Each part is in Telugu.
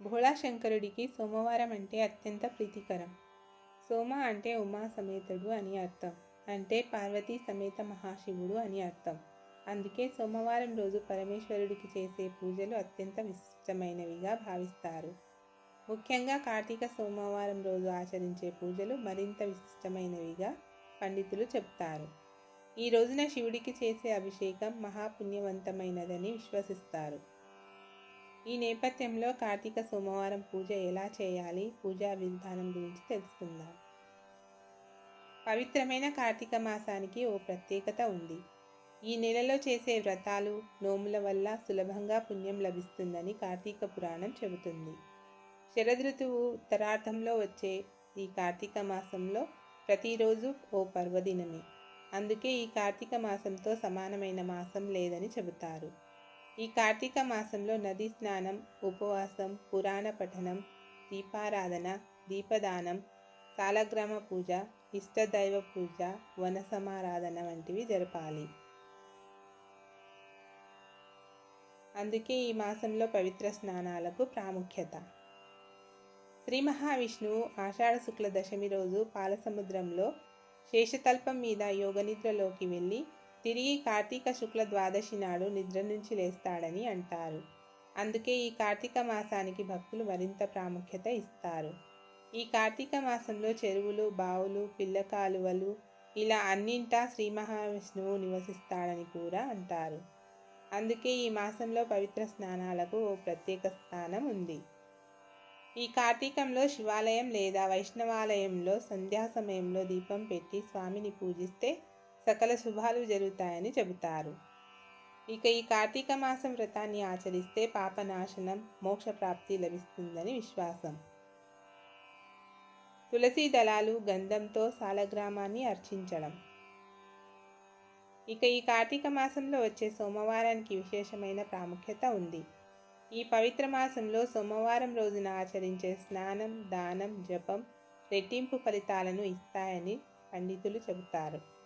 భోళాశంకరుడికి సోమవారం అంటే అత్యంత ప్రీతికరం. సోమ అంటే ఉమా సమేతుడు అని అర్థం. అంటే పార్వతీ సమేత మహాశివుడు అని అర్థం. అందుకే సోమవారం రోజు పరమేశ్వరుడికి చేసే పూజలు అత్యంత విశిష్టమైనవిగా భావిస్తారు. ముఖ్యంగా కార్తీక సోమవారం రోజు ఆచరించే పూజలు మరింత విశిష్టమైనవిగా పండితులు చెప్తారు. ఈ రోజున శివుడికి చేసే అభిషేకం మహాపుణ్యవంతమైనదని విశ్వసిస్తారు. ఈ నేపథ్యంలో కార్తీక సోమవారం పూజ ఎలా చేయాలి? పూజా విధానం గురించి తెలుసుకుందాం. పవిత్రమైన కార్తీక మాసానికి ఓ ప్రత్యేకత ఉంది. ఈ నెలలో చేసే వ్రతాలు నోముల వల్ల సులభంగా పుణ్యం లభిస్తుందని కార్తీక పురాణం చెబుతుంది. శరదృతువు ఉత్తరార్థంలో వచ్చే ఈ కార్తీక మాసంలో ప్రతిరోజు ఓ పర్వదినమే. అందుకే ఈ కార్తీక మాసంతో సమానమైన మాసం లేదని చెబుతారు. ఈ కార్తీక మాసంలో నదీ స్నానం ఉపవాసం పురాణ పఠనం దీపారాధన దీపదానం సాలగ్రామ పూజ ఇష్టదైవ పూజ వన సమారాధన వంటివి జరపాలి. అందుకే ఈ మాసంలో పవిత్ర స్నానాలకు ప్రాముఖ్యత. శ్రీ మహావిష్ణువు ఆషాఢ శుక్ల దశమి రోజు పాలసముద్రంలో శేషతల్పం మీద యోగనిద్రలోకి వెళ్ళి తిరిగి కార్తీక శుక్ల ద్వాదశి నాడు నిద్ర నుంచి లేస్తాడని అంటారు. అందుకే ఈ కార్తీక మాసానికి భక్తులు మరింత ప్రాముఖ్యత ఇస్తారు. ఈ కార్తీక మాసంలో చెరువులు బావులు పిల్ల కాలువలు ఇలా అన్నింటా శ్రీ మహావిష్ణువు నివసిస్తాడని కూడా అంటారు. అందుకే ఈ మాసంలో పవిత్ర స్నానాలకు ఓ ప్రత్యేక స్థానం ఉంది. ఈ కార్తీకంలో శివాలయం లేదా వైష్ణవాలయంలో సంధ్యా సమయంలో దీపం పెట్టి స్వామిని పూజిస్తే సకల శుభాలు జరుగుతాయని చెబుతారు. ఇక ఈ కార్తీక మాసం వ్రతాన్ని ఆచరిస్తే పాపనాశనం మోక్షప్రాప్తి లభిస్తుందని విశ్వాసం. తులసి దళాలు గంధంతో సాలగ్రామాన్ని అర్చించడం. ఇక ఈ కార్తీక మాసంలో వచ్చే సోమవారానికి విశేషమైన ప్రాముఖ్యత ఉంది. ఈ పవిత్ర మాసంలో సోమవారం రోజున ఆచరించే స్నానం దానం జపం రెట్టింపు ఫలితాలను ఇస్తాయని పండితులు చెబుతారు.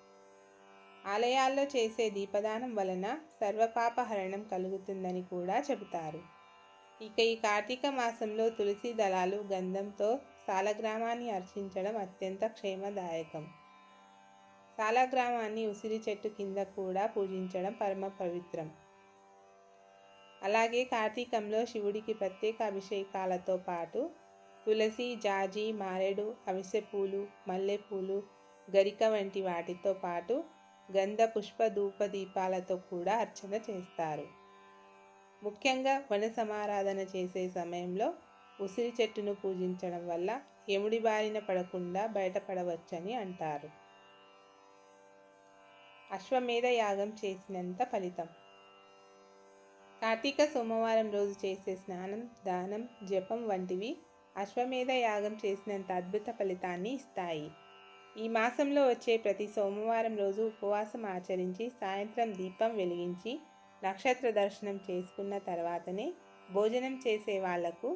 ఆలయాల్లో చేసే దీపదానం వలన సర్వపాపహరణం కలుగుతుందని కూడా చెబుతారు. ఇక ఈ కార్తీక మాసంలో తులసి దళాలు గంధంతో సాలగ్రామాన్ని అర్చించడం అత్యంత క్షేమదాయకం. సాలగ్రామాన్ని ఉసిరి చెట్టు కింద కూడా పూజించడం పరమ పవిత్రం. అలాగే కార్తీకంలో శివుడికి ప్రత్యేక అభిషేకాలతో పాటు తులసి జాజి మారేడు అవిసె పూలు మల్లెపూలు గరిక వంటి వాటితో పాటు గంధ పుష్ప ధూప దీపాలతో కూడా అర్చన చేస్తారు. ముఖ్యంగా వన సమారాధన చేసే సమయంలో ఉసిరి చెట్టును పూజించడం వల్ల ఎముడి బారిన పడకుండా బయటపడవచ్చని అంటారు. అశ్వమేధ యాగం చేసినంత ఫలితం. కార్తీక సోమవారం రోజు చేసే స్నానం దానం జపం వంటివి అశ్వమేధ యాగం చేసినంత అద్భుత ఫలితాన్ని ఇస్తాయి. ఈ మాసంలో వచ్చే ప్రతి సోమవారం రోజు ఉపవాసం ఆచరించి సాయంత్రం దీపం వెలిగించి నక్షత్ర దర్శనం చేసుకున్న తర్వాతనే భోజనం చేసే వాళ్ళకు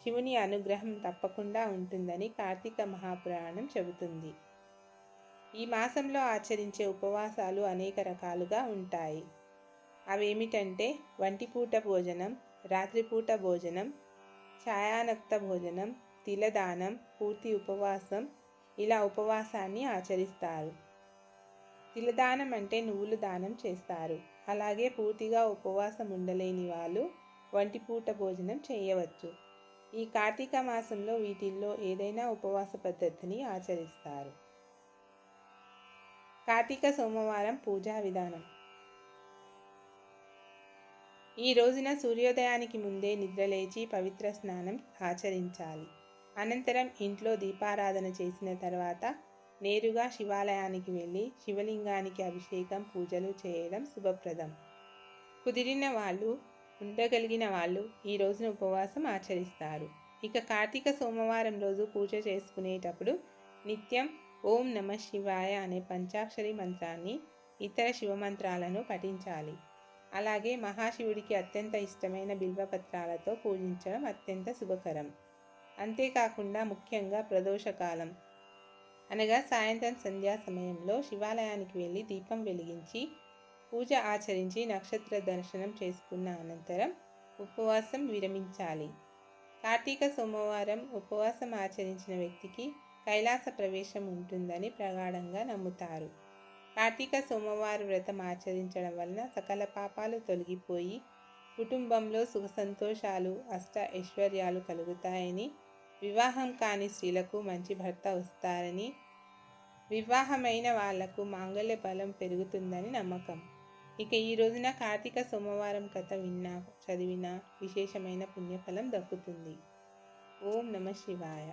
శివుని అనుగ్రహం తప్పకుండా ఉంటుందని కార్తీక మహాపురాణం చెబుతుంది. ఈ మాసంలో ఆచరించే ఉపవాసాలు అనేక రకాలుగా ఉంటాయి. అవేమిటంటే వంటిపూట భోజనం రాత్రిపూట భోజనం ఛాయానక్త భోజనం తిలదానం పూర్తి ఉపవాసం ఇలా ఉపవాసాన్ని ఆచరిస్తారు. తిలదానం అంటే నువ్వులు దానం చేస్తారు. అలాగే పూర్తిగా ఉపవాసం ఉండలేని వాళ్ళు వంటిపూట భోజనం చేయవచ్చు. ఈ కార్తీక మాసంలో వీటిల్లో ఏదైనా ఉపవాస పద్ధతిని ఆచరిస్తారు. కార్తీక సోమవారం పూజా విధానం. ఈ రోజున సూర్యోదయానికి ముందే నిద్రలేచి పవిత్ర స్నానం ఆచరించాలి. అనంతరం ఇంట్లో దీపారాధన చేసిన తర్వాత నేరుగా శివాలయానికి వెళ్ళి శివలింగానికి అభిషేకం పూజలు చేయడం శుభప్రదం. కుదిరిన వాళ్ళు ఉండగలిగిన వాళ్ళు ఈ రోజున ఉపవాసం ఆచరిస్తారు. ఇక కార్తీక సోమవారం రోజు పూజ చేసుకునేటప్పుడు నిత్యం ఓం నమ శివాయ అనే పంచాక్షరి మంత్రాన్ని ఇతర శివమంత్రాలను పఠించాలి. అలాగే మహాశివుడికి అత్యంత ఇష్టమైన బిల్వపత్రాలతో పూజించడం అత్యంత శుభకరం. అంతేకాకుండా ముఖ్యంగా ప్రదోషకాలం. అనగా సాయంత్రం సంధ్యా సమయంలో శివాలయానికి వెళ్ళి దీపం వెలిగించి పూజ ఆచరించి నక్షత్ర దర్శనం చేసుకున్న అనంతరం ఉపవాసం విరమించాలి. కార్తీక సోమవారం ఉపవాసం ఆచరించిన వ్యక్తికి కైలాస ప్రవేశం ఉంటుందని ప్రగాఢంగా నమ్ముతారు. కార్తీక సోమవారం వ్రతం ఆచరించడం వలన సకల పాపాలు తొలగిపోయి కుటుంబంలో సుఖ సంతోషాలు అష్ట ఐశ్వర్యాలు కలుగుతాయని వివాహం కాని స్త్రీలకు మంచి భర్త వస్తారని వివాహమైన వాళ్ళకు మాంగళ్య బలం పెరుగుతుందని నమ్మకం. ఇక ఈ రోజున కార్తీక సోమవారం కథ విన్నా చదివినా విశేషమైన పుణ్యఫలం దక్కుతుంది. ఓం నమ శివాయ.